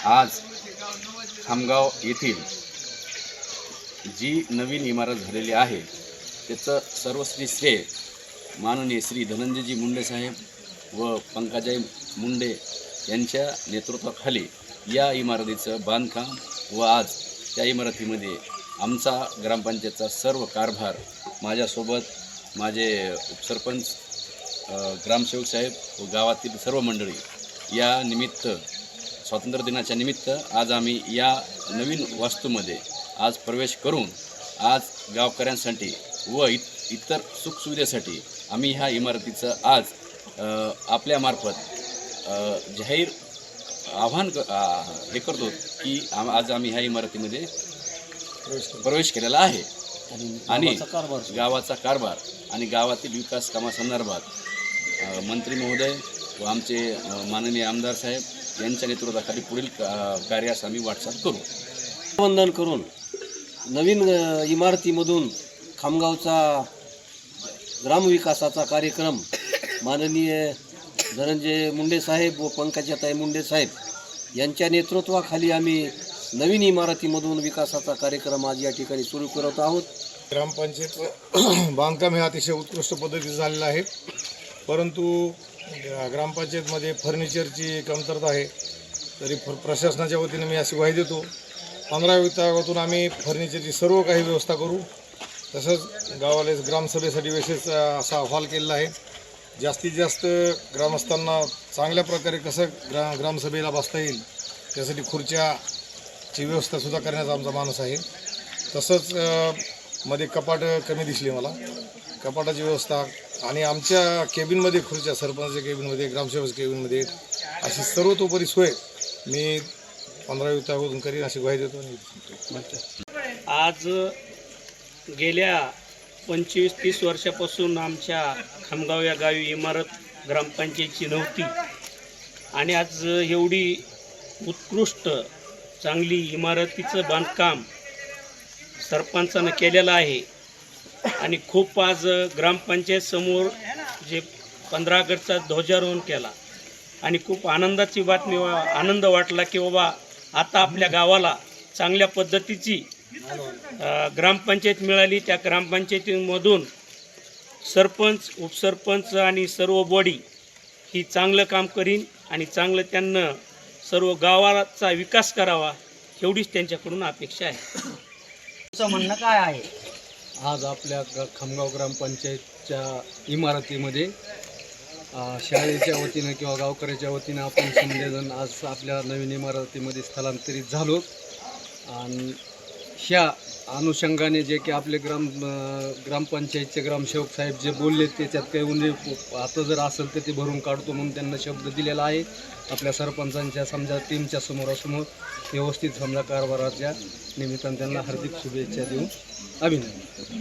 आज खामगाव येथील जी नवीन इमारत झालेली आहे त्याचं सर्वश्री श्रेय माननीय श्री धनंजयजी मुंडे साहेब व पंकजाई मुंडे यांच्या नेतृत्वाखाली या इमारतीचं बांधकाम व आज त्या इमारतीमध्ये आमचा ग्रामपंचायतचा सर्व कारभार माझ्यासोबत माझे उपसरपंच ग्रामसेवक साहेब व गावातील सर्व मंडळी या निमित्त स्वातंत्र्य दिनाच्या निमित्त आज आम्ही या नवीन वास्तूमध्ये आज प्रवेश करून आज गावकऱ्यांसाठी व इत इतर सुखसुविधेसाठी आम्ही ह्या इमारतीचं आज आपल्यामार्फत जाहीर आव्हान क हे करतो की आम आज आम्ही ह्या इमारतीमध्ये प्रवेश केलेला आहे. आणि गावाचा कारभार आणि गावातील विकास कामासंदर्भात मंत्री महोदय व आमचे माननीय आमदार साहेब यांच्या नेतृत्वाखाली पुढील का- कार्यास आम्ही वाटचाल करू. वंदन करून नवीन इमारतीमधून खामगावचा ग्रामविकासाचा कार्यक्रम माननीय धनंजय मुंडे साहेब व पंकजाताई मुंडे साहेब यांच्या नेतृत्वाखाली आम्ही नवीन इमारतीमधून विकासाचा कार्यक्रम आज या ठिकाणी सुरू करत आहोत. ग्रामपंचायत बांधकाम हे अतिशय उत्कृष्ट पद्धतीचं झालेलं आहे. परंतु ग्रामपंचायतमध्ये फर्निचरची कमतरता आहे. तरी फ प्रशासनाच्या वतीने मी अशी ग्वाही देतो. पंधरा विभागातून आम्ही फर्निचरची सर्व काही व्यवस्था करू. तसंच गावाला ग्रामसभेसाठी विशेष असा अहवाल केलेला आहे. जास्तीत जास्त ग्रामस्थांना चांगल्या प्रकारे कसं ग्रा ग्रामसभेला बसता येईल त्यासाठी खुर्च्याची व्यवस्थासुद्धा करण्याचा आमचा मानस आहे. तसंच मध्ये कपाट कमी दिसली मला. कपाटाची व्यवस्था आणि आमच्या केबिनमध्ये खुर्च्या सरपंचच्या केबिनमध्ये ग्रामसेवक केबिनमध्ये अशी सर्वतोपरी सोय मी पंधरा विभागातून करीन अशी ग्वाही देतो आणि आज गेल्या पंचवीस तीस वर्षापासून आमच्या खामगाव या गावी इमारत ग्रामपंचायतीची नव्हती. आणि आज एवढी उत्कृष्ट चांगली इमारतीचं बांधकाम सरपंचानं केलेलं आहे. आणि खूप आज ग्रामपंचायत समोर जे पंधरा ऑगस्टचा ध्वजारोहण केला. आणि खूप आनंदाची बातमी आनंद वाटला की बाबा आता आपल्या गावाला चांगल्या पद्धतीची ग्रामपंचायत मिळाली. त्या ग्रामपंचायतीमधून सरपंच उपसरपंच आणि सर्व बॉडी ही चांगलं काम करीन आणि चांगलं त्यांना सर्व गावाचा विकास करावा एवढीच त्यांच्याकडून अपेक्षा आहे. तुमचं म्हणणं काय आहे? आज आपल्या ग खामगाव ग्रामपंचायतच्या इमारतीमध्ये शाळेच्या वतीनं किंवा गावकऱ्याच्या वतीनं आपण समजेजण आज आपल्या नवीन इमारतीमध्ये स्थलांतरित झालो. आणि ह्या अनुषंगाने जे की आपले ग्राम ग्रामपंचायतचे ग्रामसेवक साहेब जे बोलले त्याच्यात काही उन्हे आता जर असेल तर ते भरून काढतो म्हणून त्यांना शब्द दिलेला आहे. आपल्या सरपंचांच्या समजा टीमच्या समोरासमोर व्यवस्थित समजा कारभाराच्या निमित्तानं त्यांना हार्दिक शुभेच्छा देऊन अभिनंदन.